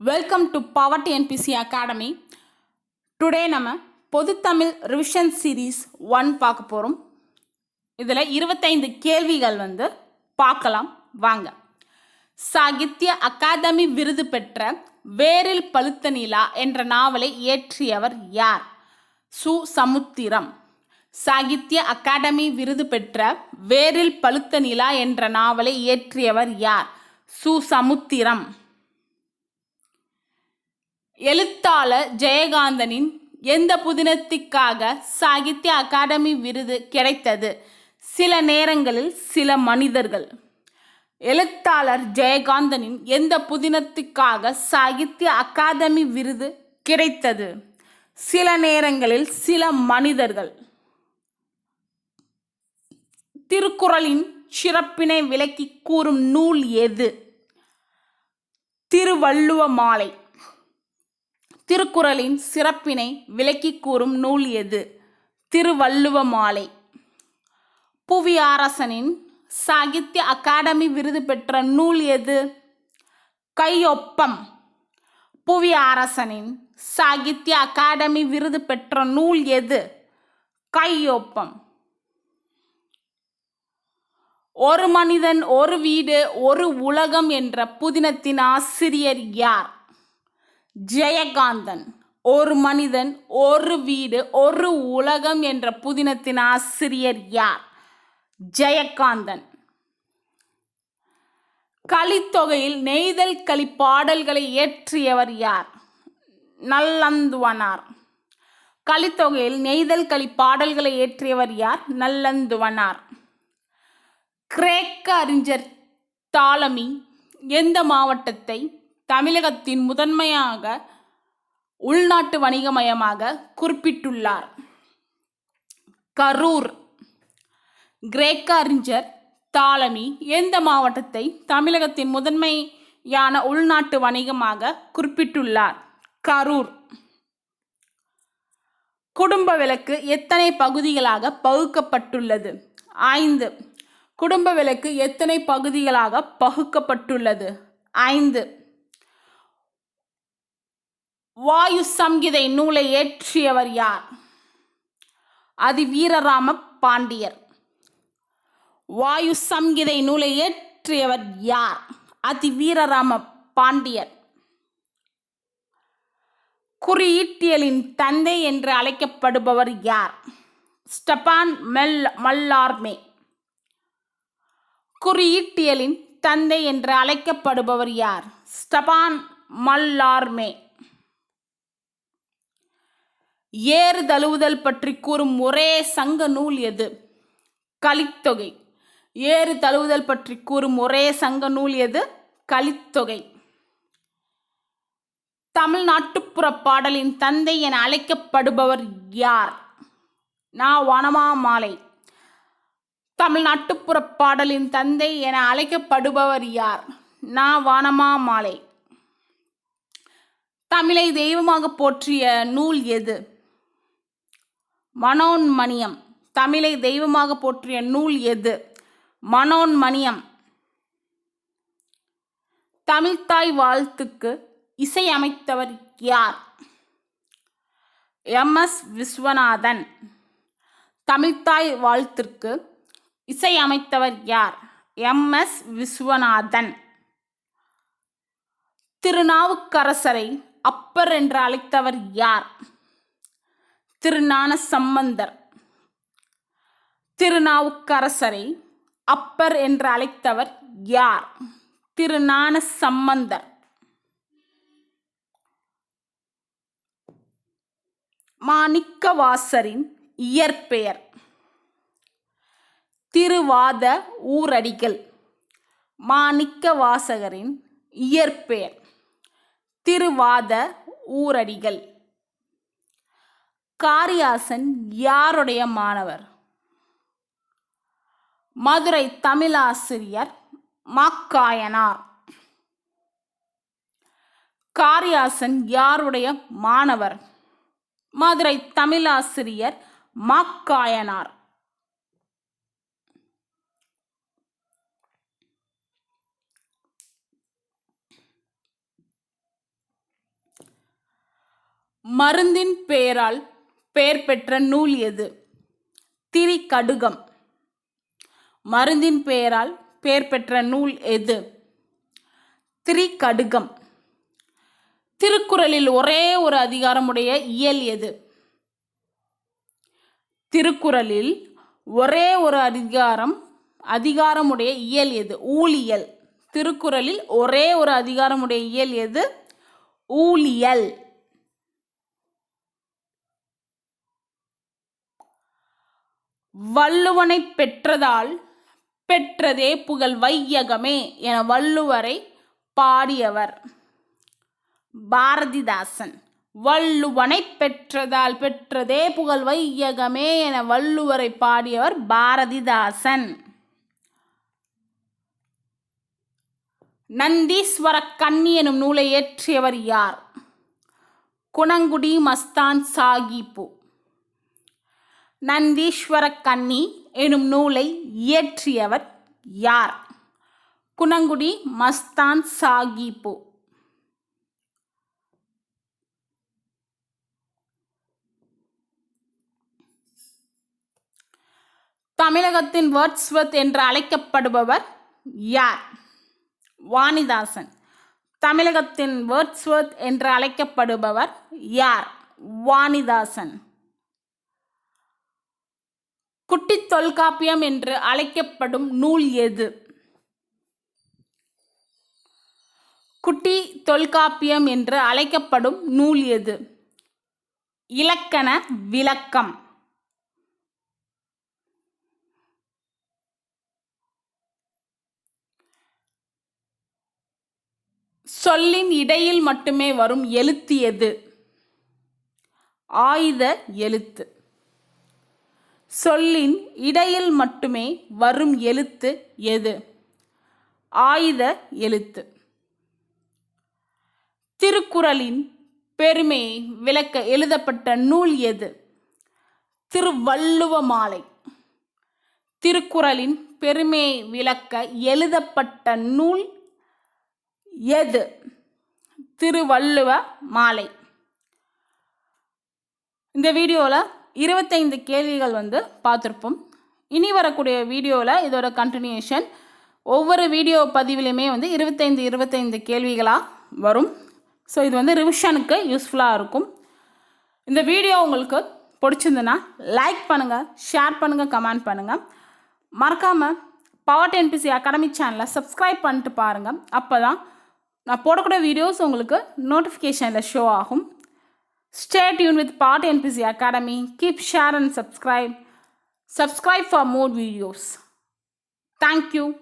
Welcome to power TNPSC academy today நம்ம பொதுத்தமிழ் revision series one பார்க்க போகிறோம் இதில் இருபத்தைந்து கேள்விகள் வந்து பார்க்கலாம். வாங்க. சாகித்ய அகாதமி விருது பெற்ற வேரில் பழுத்த நிலா என்ற நாவலை இயற்றியவர் யார்? சு. சமுத்திரம். சாகித்ய அகாடமி விருது பெற்ற வேரில் பழுத்த நிலா என்ற நாவலை இயற்றியவர் யார்? சு. சமுத்திரம். எழுத்தாளர் ஜெயகாந்தனின் எந்த புதினத்திற்காக சாகித்ய அகாடமி விருது கிடைத்தது? சில நேரங்களில் சில மனிதர்கள். எழுத்தாளர் ஜெயகாந்தனின் எந்த புதினத்துக்காக சாகித்ய அகாதமி விருது கிடைத்தது? சில நேரங்களில் சில மனிதர்கள். திருக்குறளின் சிறப்பினை விளக்கி கூறும் நூல் எது? திருவள்ளுவ மாலை. திருக்குறளின் சிறப்பினை விளக்கி கூறும் நூல் எது? திருவள்ளுவ மாலை. புவியரசனின் சாகித்ய அகாடமி விருது பெற்ற நூல் எது? கையொப்பம். புவியரசனின் சாகித்ய அகாடமி விருது பெற்ற நூல் எது? கையொப்பம். ஒரு மனிதன் ஒரு வீடு ஒரு உலகம் என்ற புதினத்தின் ஆசிரியர் யார்? ஜெயகாந்தன். ஒரு மனிதன் ஒரு வீடு ஒரு உலகம் என்ற புதினத்தின் ஆசிரியர் யார்? ஜெயகாந்தன். கலித்தொகையில் நெய்தல் களி பாடல்களை இயற்றியவர் யார்? நல்லந்துவனார். கலித்தொகையில் நெய்தல் களி பாடல்களை இயற்றியவர் யார்? நல்லந்துவனார். கிரேக்க அறிஞர் தாலமி எந்த மாவட்டத்தை? தமிழகத்தின் முதன்மையாக உள்நாட்டு வணிகமயமாக குறிப்பிட்டுள்ளார். கரூர் கிரேக்க அறிஞர் தாலமி எந்த மாவட்டத்தை தமிழகத்தின் முதன்மையான உள்நாட்டு வணிகமாக குறிப்பிட்டுள்ளார்? கரூர். குடும்ப விளக்கு எத்தனை பகுதிகளாக பகுக்கப்பட்டுள்ளது? ஐந்து. குடும்ப விளக்கு எத்தனை பகுதிகளாக பகுக்கப்பட்டுள்ளது? ஐந்து. வாயு சம்கிதை நூலை ஏற்றியவர் யார்? அதி வீரராம பாண்டியர். வாயு சம்கிதை நூலை ஏற்றியவர் யார்? அதி வீரராம பாண்டியர். குறியீட்டியலின் தந்தை என்று அழைக்கப்படுபவர் யார்? ஸ்டபான் மெல் மல்லார்மே. குறியீட்டியலின் தந்தை என்று அழைக்கப்படுபவர் யார்? Stephane Mallarme. ஏறு தழுவுதல் பற்றி கூறும் ஒரே சங்க நூல் எது? கலித்தொகை. ஏறு தழுவுதல் பற்றி கூறும் ஒரே சங்க நூல் எது? கலித்தொகை. தமிழ் நாட்டுப்புற பாடலின் தந்தை என அழைக்கப்படுபவர் யார்? நான் வனமா மாலை தமிழ் நாட்டுப்புற பாடலின் தந்தை என அழைக்கப்படுபவர் யார்? நான் வானமா மாலை தமிழை தெய்வமாக போற்றிய நூல் எது? மனோன்மணியம். தமிழை தெய்வமாக போற்றிய நூல் எது? மனோன்மணியம். தமிழ்த்தாய் வாழ்த்துக்கு இசையமைத்தவர் யார்? எம். எஸ். விஸ்வநாதன். தமிழ்த்தாய் வாழ்த்திற்கு இசையமைத்தவர் யார்? எம். எஸ். விஸ்வநாதன். திருநாவுக்கரசரை அப்பர் என்று அழைத்தவர் யார்? திருஞான சம்பந்தர். திருநாவுக்கரசரை அப்பர் என்று அழைத்தவர் யார்? திருஞான சம்பந்தர். மாணிக்கவாசரின் இயற்பெயர். திருவாத ஊரடிகள். மாணிக்கவாசகரின் இயற்பெயர். திருவாத ஊரடிகள். காரியாசன் யாருடைய மாணவர்? மதுரை தமிழாசிரியர் மாக்காயனார். காரியாசன் யாருடைய மாணவர்? மதுரை தமிழாசிரியர் மாக்காயனார். மருந்தின் பெயரால் பெயர் பெற்ற நூல் எது? திரிகடுகம். மருந்தின் பெயரால் பெயர் பெற்ற நூல் எது? திரிகடுகம். திருக்குறளில் ஒரே ஒரு அதிகாரமுடைய இயல் எது? திருக்குறளில் ஒரே ஒரு அதிகாரம் அதிகாரமுடைய இயல் எது? ஊழியல். திருக்குறளில் ஒரே ஒரு அதிகாரமுடைய இயல் எது? ஊழியல். வள்ளுவனை பெற்றதால் பெற்றதே புகழ் வையகமே என வள்ளுவரை பாடியவர் பாரதிதாசன். வள்ளுவனை பெற்றதால் பெற்றதே புகழ் வையகமே என வள்ளுவரை பாடியவர் பாரதிதாசன். நந்தீஸ்வர கன்னி எனும் நூலை இயற்றியவர் யார்? குணங்குடி மஸ்தான் சாகிப்பு. நந்தீஸ்வர கன்னி எனும் நூலை இயற்றியவர் யார்? குணங்குடி மஸ்தான் சாகிபோ. தமிழகத்தின் வேர்ட்ஸ்வர்த் என்று அழைக்கப்படுபவர் யார்? வாணிதாசன். தமிழகத்தின் வேர்ட்ஸ்வர்த் என்று அழைக்கப்படுபவர் யார்? வாணிதாசன். குட்டி தொல்காப்பியம் என்று அழைக்கப்படும் நூல் எது? குட்டி தொல்காப்பியம் என்று அழைக்கப்படும் நூல் எது? இலக்கண விளக்கம். சொல்லின் இடையில் மட்டுமே வரும் எழுத்து எது? ஆயுத எழுத்து. சொல்லின் இடையில் மட்டுமே வரும் எழுத்து எது? ஆயுத எழுத்து. திருக்குறளின் பெருமையை விளக்க எழுதப்பட்ட நூல் எது? திருவள்ளுவ மாலை திருக்குறளின் பெருமையை விளக்க எழுதப்பட்ட நூல் எது? திருவள்ளுவ மாலை இந்த வீடியோவில் இருபத்தைந்து கேள்விகள் வந்து பார்த்துருப்போம். இனி வரக்கூடிய வீடியோவில் இதோட கண்டினியூஷன் ஒவ்வொரு வீடியோ பதிவிலையுமே வந்து இருபத்தைந்து இருபத்தைந்து கேள்விகளாக வரும். ஸோ இது வந்து ரிவிஷனுக்கு யூஸ்ஃபுல்லாக இருக்கும். இந்த வீடியோ உங்களுக்கு பிடிச்சிருந்துன்னா லைக் பண்ணுங்கள் ஷேர் பண்ணுங்கள் கமெண்ட் பண்ணுங்கள் மறக்காமல் பவர் டென்பிசி அகாடமி சேனலை சப்ஸ்கிரைப் பண்ணிட்டு பாருங்கள் அப்போ தான் நான் போடக்கூடிய வீடியோஸ் உங்களுக்கு நோட்டிஃபிகேஷனில் ஷோ ஆகும். Stay tuned with Part NPC Academy. Keep share and subscribe. Subscribe for more videos. Thank you.